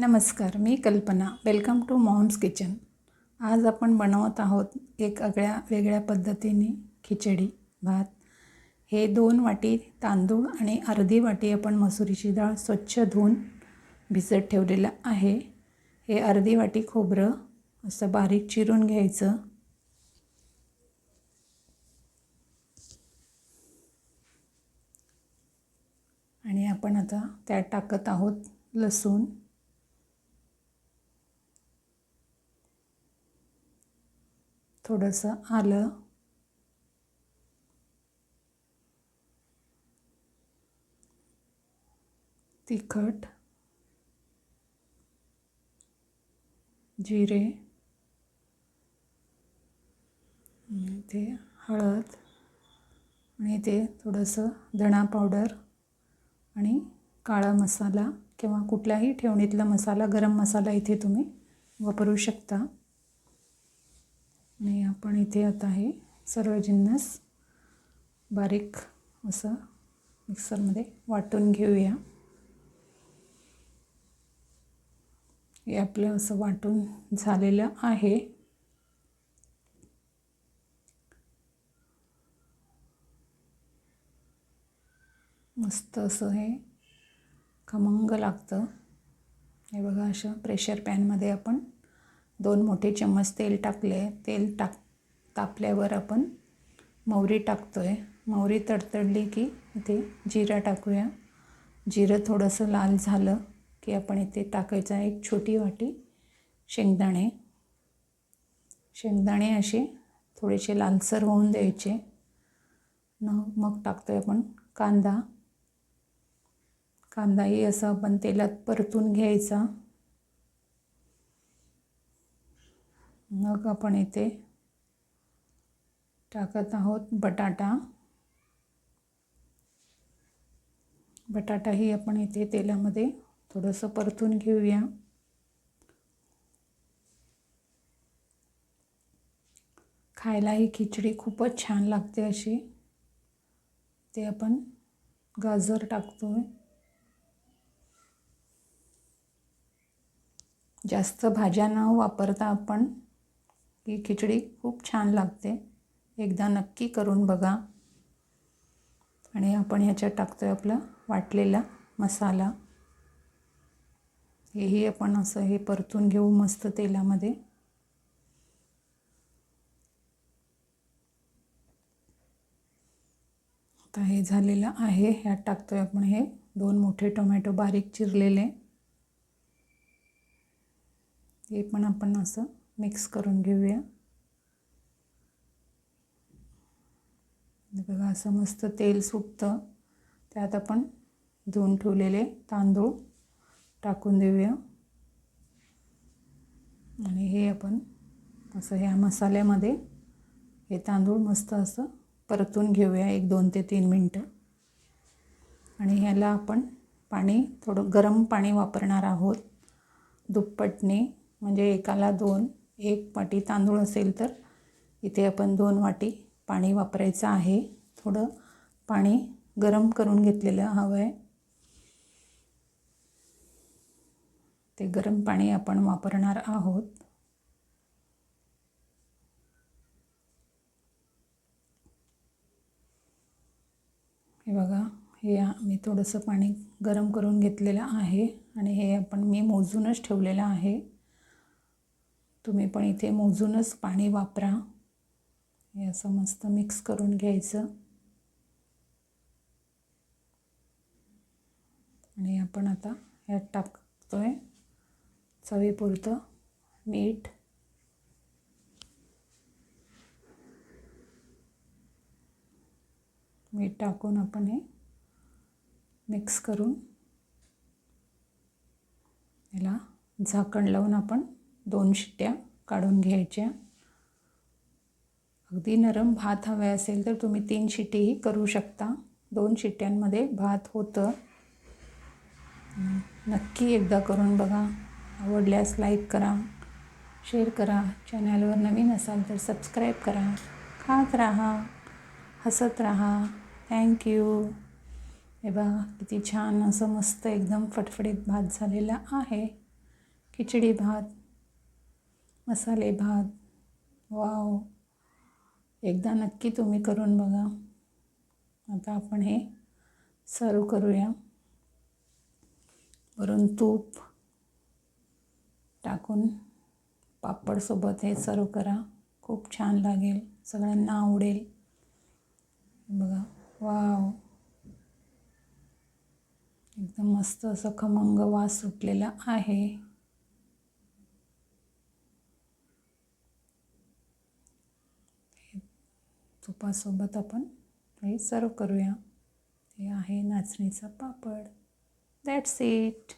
नमस्कार मी कल्पना. Welcome to moms kitchen आज आपण बनवत आहोत एक आगळ्या वेगळ्या पद्धतीने खिचडी भात. हे दोन वाटी तांदूळ आणि अर्धी वाटी आपण मसुरीची डाळ स्वच्छ धुवून भिजत ठेवलेलं आहे. हे अर्धी वाटी खोबरं असं बारीक चिरून घ्यायचं. आणि आपण आता त्यात टाकत आहोत लसूण. थोडंसं आलं. तिखट जिरे ते हळद आणि ते थोडंसं धणा पावडर आणि काळा मसाला किंवा कुठल्याही ठेवणीतला मसाला गरम मसाला इथे तुम्ही वापरू शकता. आणि आपण इथे आता हे सर्व जिन्नस बारीक असं मिक्सरमध्ये वाटून घेऊया. हे आपलं असं वाटून झालेलं आहे. मस्त असं हे खमंग लागतं. हे बघा अशा प्रेशर पॅनमध्ये आपण दोन मोठे चम्मच तेल टाकले. तेल टाक तापल्यावर आपण मोहरी टाकतो आहे मोहरी तडतडली की इथे जिरा टाकूया. जिरं थोडंसं लाल झालं की आपण इथे टाकायचा एक छोटी वाटी शेंगदाणे. शेंगदाणे असे थोडेसे लालसर होऊन द्यायचे. न मग टाकतो आहे आपण कांदा. कांदाही असं आपण तेलात परतून घ्यायचा. मग आपण इथे टाकत आहोत बटाटा. बटाटाही आपण इथे तेलामध्ये थोडंसं परतून घेऊया. खायला ही खिचडी खूपच छान लागते अशी. ते आपण गाजर टाकतो आहे जास्त भाज्या न वापरता आपण ही खिचडी खूप छान लागते. एकदा नक्की करून बघा. आणि आपण ह्याच्यात टाकतो आहे आपला वाटलेला मसाला. हेही आपण असं हे परतून घेऊ मस्त तेलामध्ये. आता हे झालेलं आहे. ह्यात टाकतो आहे आपण हे दोन मोठे टोमॅटो बारीक चिरलेले. हे पण आपण असं मिक्स करून घेऊया. बघा असं मस्त तेल सुटतं. त्यात आपण धुवून ठेवलेले तांदूळ टाकून देऊया. आणि हे आपण असं ह्या मसाल्यामध्ये हे तांदूळ मस्त असं परतून घेऊया एक दोन ते तीन मिनटं. आणि ह्याला आपण पाणी थोडं गरम पाणी वापरणार आहोत. दुप्पटने म्हणजे एकाला दोन एक वाटी तांदूळ असेल तर इथे आपण दोन वाटी पाणी वापरायचं आहे. थोडं पाणी गरम करून घेतलेलं हवं आहे ते गरम पाणी आपण वापरणार आहोत. हे बघा हे मी थोडंसं पाणी गरम करून घेतलेलं आहे आणि हे आपण मी मोजूनच ठेवलेलं आहे. तुम्ही पण इथे मोजूनच पाणी वापरा. हे असं मस्त मिक्स करून घ्यायचं. आणि आपण आता ह्यात टाकतो आहे चवीपुरतं मीठ. मीठ टाकून आपण हे मिक्स करून याला झाकण लावून आपण दोन शिट्ट्या काढून घ्यायच्या. अगदी नरम भात हवे असेल तर तुम्ही तीन शिट्टीही करू शकता. दोन शिट्ट्यांमध्ये भात होतं. नक्की एकदा करून बघा. आवडल्यास लाईक करा शेअर करा. चॅनलवर नवीन असाल तर सबस्क्राईब करा. खात राहा हसत राहा. थँक्यू हे बघा किती छान असं मस्त एकदम फटफडीत भात झालेला आहे. खिचडी भात. मसाले भात. वाव. एकदा नक्की तुम्ही करून बघा. आता आपण हे सर्व करूया. वरून तूप टाकून पापडसोबत हे सर्व करा. खूप छान लागेल. सगळ्यांना आवडेल. बघा. वाव. एकदम मस्त असं खमंग वास सुटलेला आहे. तुपासोबत आपण हे सर्व करूया. हे आहे नाचणीचा पापड. That's it